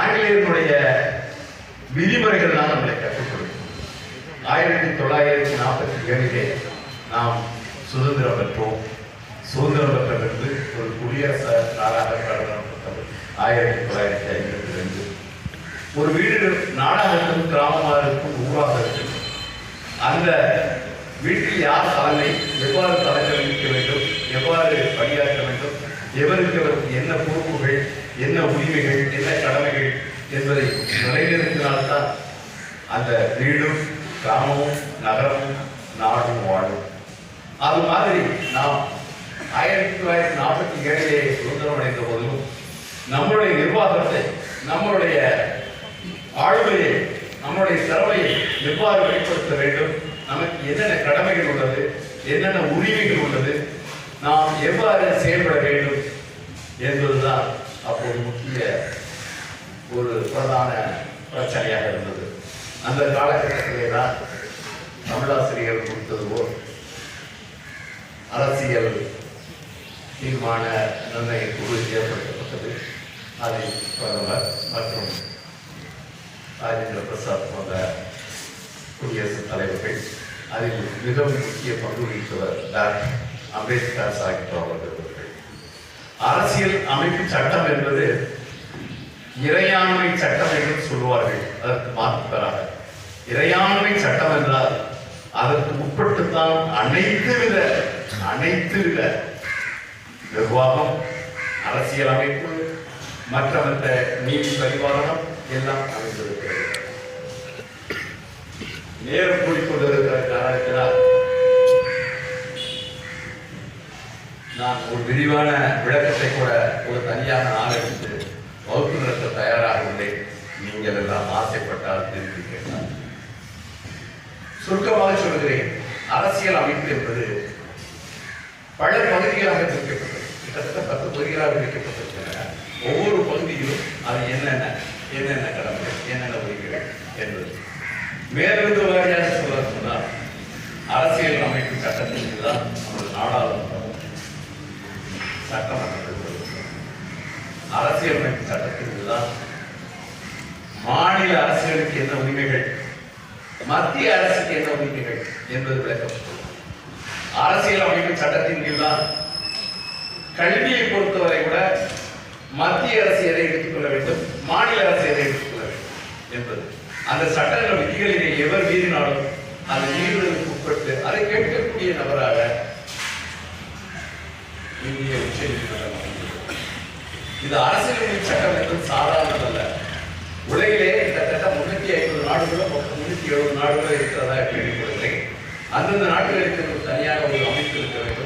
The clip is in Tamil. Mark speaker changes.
Speaker 1: ஆங்கிலேயனுடைய விதிமுறைகள் தான் நம்மளை கற்றுக்கொள்ளும். ஆயிரத்தி தொள்ளாயிரத்தி நாற்பத்தி ஏழிலே நாம் சுதந்திரம் பெற்றோம். சுதந்திரம் பெற்ற பிறகு ஒரு குடியரசு நாடாக பிரகடனம் ஆயிரத்தி தொள்ளாயிரத்தி ஐம்பத்தி ரெண்டு. ஒரு வீடு நாடாக இருக்கும் கிராமமாக இருக்கும் ஊராக இருக்கும். அந்த வீட்டில் யார் தலைமை எவ்வாறு தலைமை வகிக்க வேண்டும் எவ்வாறு பணியாற்ற வேண்டும் எவருக்கு அவருக்கு என்ன பொறுப்புகள் என்ன உரிமைகள் என்ன என்பதை நிலைநிறுத்தினால்தான் அந்த வீடும் கிராமமும் நகரமும் நாடும் வாழும். அது மாதிரி நாம் ஆயிரத்தி தொள்ளாயிரத்தி நாற்பத்தி ஏழிலே சுதந்திரம் அடைந்த போதிலும் நம்மளுடைய நிர்வாகத்தை நம்மளுடைய ஆளுமையை நம்முடைய திறமையை எவ்வாறு வெளிப்படுத்த வேண்டும்? நமக்கு என்னென்ன கடமைகள் உள்ளது? என்னென்ன உரிமைகள் உள்ளது? நாம் எவ்வாறு செயல்பட வேண்டும்? என்பதுதான் அப்போது முக்கிய ஒரு பிரதான பிரச்சனையாக இருந்தது. அந்த காலகட்டத்திலே தான் தமிழாசிரியர் கொடுத்தது போல் அரசியல் தீர்மான நிர்ணய குழு ஏற்படுத்தப்பட்டது. அதை பிரதமர் மற்றும் ராஜேந்திர பிரசாத் போன்ற குடியரசுத் தலைவர்கள் அதில் மிகவும் முக்கிய பங்கு வகித்தவர் டாக்டர் அம்பேத்கர் சாஹிப் அவர்கள். அரசியல் அமைப்பு சட்டம் என்பது இறையாண்மை சட்டம் என்று சொல்லுவார்கள். அதற்கு மாற்று தராங்க இறையாண்மை சட்டம் என்றால் அதற்கு உட்பட்டுத்தான் அனைத்து வித அனைத்து வித நிர்வாகம் அரசியல் அமைப்பு நீதி பரிபாலனம் எல்லாம் அமைந்திருக்கிறது. நேரம் கூடிக்கொண்டிருக்கிற காரணத்தினால் நான் ஒரு விரிவான விளக்கத்தை கூட ஒரு தனியாக ஆரம்பித்து வகுப்பு நடத்த தயாராக உள்ளேன் நீங்கள் எல்லாம் ஆசைப்பட்டால் திருப்பி கேட்டார். சுருக்கமாக சொல்கிறேன். அரசியல் அமைப்பு என்பது பல பகுதிகளாக பிரிக்கப்பட்டது. கிட்டத்தட்ட பத்து பகுதிகளாக பிரிக்கப்பட்டிருக்கின்றன. ஒவ்வொரு பகுதியிலும் அது என்னென்ன என்னென்ன கடமை என்னென்ன உரிமைகள் என்பது. மேலிருந்து வாரியாக சொல்ல சொன்னால் அரசியல் அமைப்பு சட்டத்திற்கு தான் நமது நாடாளுமன்றம். சட்டமன்றம் அரசியல் அமைப்பு சட்டத்திற்கு மாநில அரசுகளுக்கு என்ன உரிமைகள்? மத்திய அரசுக்கு என்ன உரிமைகள் என்பது விளக்கம் அரசியல் அமைப்பு சட்டத்தின் கீழ் தான் கல்வியை பொறுத்தவரை கூட மத்திய அரசு எதை எடுத்துக்கொள்ள வேண்டும்? மாநில அரசு எதை எடுத்துக்கொள்ள வேண்டும் என்பது. அந்த சட்டங்கள் விதிகளிலே எவர் மீறினாலும் அந்த மீறுதலுக்கு உட்பட்டு அதை கேட்கக்கூடிய நபராக இந்திய உச்ச நீதிமன்றம் இது அரசியலமைப்பு சட்டம் என்பது சாதாரணதல்ல உலகிலே கிட்டத்தட்ட முன்னூத்தி ஐம்பது நாடுகளும் மொத்தம் முன்னூத்தி எழுபது நாடுகளோ இருக்கிறதா கேள்விப்படுகிறேன். அந்தந்த நாட்டில் ஒரு தனியாக ஒரு அமைப்பு இருக்க வேண்டும்.